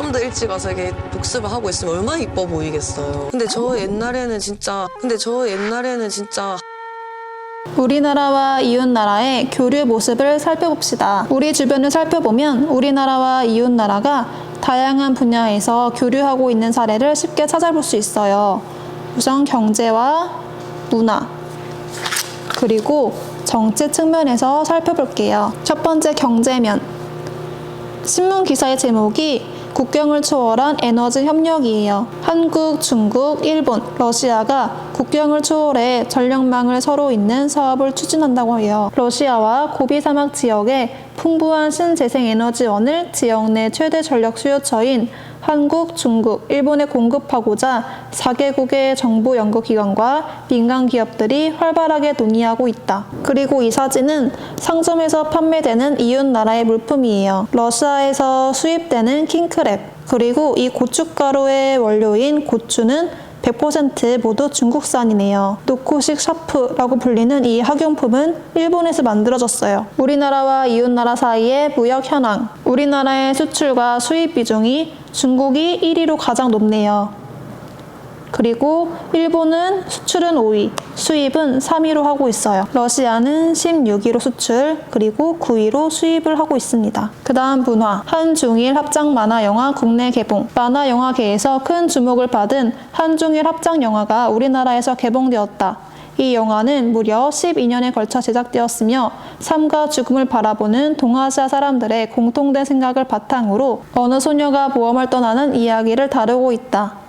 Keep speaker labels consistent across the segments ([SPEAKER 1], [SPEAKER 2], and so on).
[SPEAKER 1] 좀 더 일찍 와서 이게 복습을 하고 있으면 얼마나 이뻐 보이겠어요. 근데 저 옛날에는 진짜 근데 저 옛날에는 진짜
[SPEAKER 2] 우리나라와 이웃나라의 교류 모습을 살펴봅시다. 우리 주변을 살펴보면 우리나라와 이웃나라가 다양한 분야에서 교류하고 있는 사례를 쉽게 찾아볼 수 있어요. 우선 경제와 문화, 그리고 정치 측면에서 살펴볼게요. 첫 번째 경제면. 신문 기사의 제목이 국경을 초월한 에너지 협력이에요. 한국, 중국, 일본, 러시아가 국경을 초월해 전력망을 서로 잇는 사업을 추진한다고 해요. 러시아와 고비 사막 지역에 풍부한 신재생 에너지원을 지역 내 최대 전력 수요처인 한국, 중국, 일본에 공급하고자 4개국의 정부 연구기관과 민간 기업들이 활발하게 논의하고 있다. 그리고 이 사진은 상점에서 판매되는 이웃 나라의 물품이에요. 러시아에서 수입되는 킹크랩. 그리고 이 고춧가루의 원료인 고추는 100% 모두 중국산이네요. 노코식 샤프라고 불리는 이 학용품은 일본에서 만들어졌어요. 우리나라와 이웃나라 사이의 무역 현황. 우리나라의 수출과 수입 비중이 중국이 1위로 가장 높네요. 그리고 일본은 수출은 5위, 수입은 3위로 하고 있어요. 러시아는 16위로 수출, 그리고 9위로 수입을 하고 있습니다. 그 다음 문화, 한중일 합작 만화 영화 국내 개봉. 만화 영화계에서 큰 주목을 받은 한중일 합작 영화가 우리나라에서 개봉되었다. 이 영화는 무려 12년에 걸쳐 제작되었으며 삶과 죽음을 바라보는 동아시아 사람들의 공통된 생각을 바탕으로 어느 소녀가 모험을 떠나는 이야기를 다루고 있다.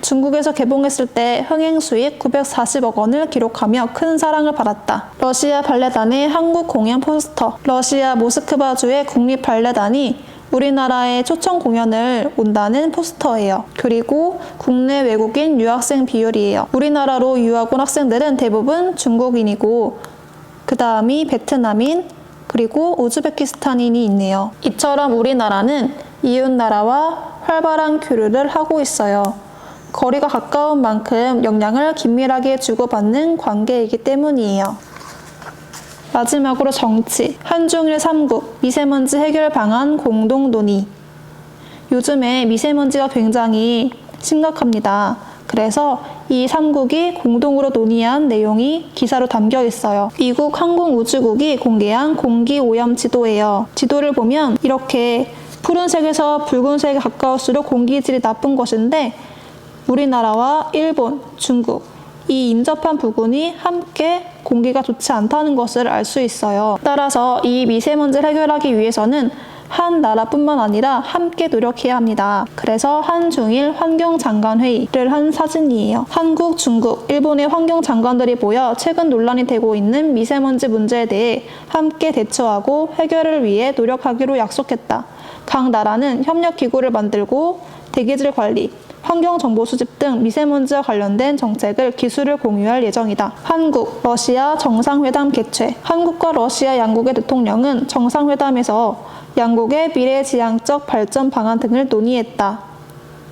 [SPEAKER 2] 중국에서 개봉했을 때 흥행 수익 940억 원을 기록하며 큰 사랑을 받았다. 러시아 발레단의 한국 공연 포스터, 러시아 모스크바주의 국립 발레단이 우리나라에 초청 공연을 온다는 포스터예요. 그리고 국내 외국인 유학생 비율이에요. 우리나라로 유학 온 학생들은 대부분 중국인이고 그 다음이 베트남인 그리고 우즈베키스탄인이 있네요. 이처럼 우리나라는 이웃 나라와 활발한 교류를 하고 있어요. 거리가 가까운 만큼 영향을 긴밀하게 주고받는 관계이기 때문이에요. 마지막으로 정치, 한중일 3국, 미세먼지 해결 방안 공동 논의. 요즘에 미세먼지가 굉장히 심각합니다. 그래서 이 3국이 공동으로 논의한 내용이 기사로 담겨 있어요. 미국 항공우주국이 공개한 공기오염 지도예요. 지도를 보면 이렇게 푸른색에서 붉은색에 가까울수록 공기질이 나쁜 것인데 우리나라와 일본, 중국 이 인접한 부분이 함께 공기가 좋지 않다는 것을 알 수 있어요. 따라서 이 미세먼지를 해결하기 위해서는 한 나라뿐만 아니라 함께 노력해야 합니다. 그래서 한중일 환경장관회의를 한 사진이에요. 한국, 중국, 일본의 환경장관들이 모여 최근 논란이 되고 있는 미세먼지 문제에 대해 함께 대처하고 해결을 위해 노력하기로 약속했다. 각 나라는 협력기구를 만들고 대기질 관리, 환경 정보 수집 등 미세먼지와 관련된 정책을 기술을 공유할 예정이다. 한국, 러시아 정상회담 개최. 한국과 러시아 양국의 대통령은 정상회담에서 양국의 미래지향적 발전 방안 등을 논의했다.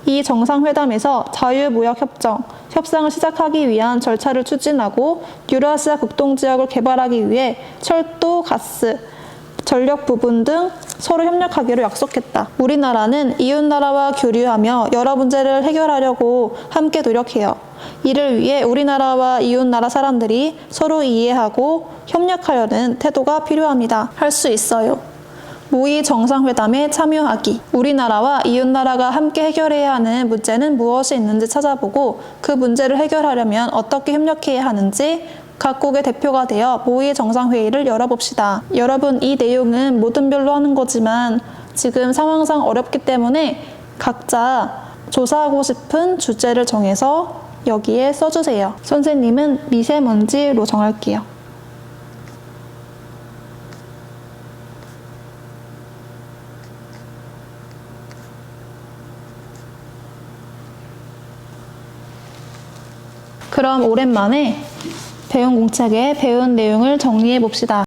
[SPEAKER 2] 이 정상회담에서 자유무역협정, 협상을 시작하기 위한 절차를 추진하고 유라시아 극동지역을 개발하기 위해 철도, 가스, 전력 부분 등 서로 협력하기로 약속했다. 우리나라는 이웃나라와 교류하며 여러 문제를 해결하려고 함께 노력해요. 이를 위해 우리나라와 이웃나라 사람들이 서로 이해하고 협력하려는 태도가 필요합니다. 할 수 있어요. 모의 정상회담에 참여하기. 우리나라와 이웃나라가 함께 해결해야 하는 문제는 무엇이 있는지 찾아보고 그 문제를 해결하려면 어떻게 협력해야 하는지 각국의 대표가 되어 모의 정상회의를 열어봅시다. 여러분, 이 내용은 모든 별로 하는 거지만 지금 상황상 어렵기 때문에 각자 조사하고 싶은 주제를 정해서 여기에 써주세요. 선생님은 미세먼지로 정할게요. 그럼 오랜만에 배운 공책에 배운 내용을 정리해 봅시다.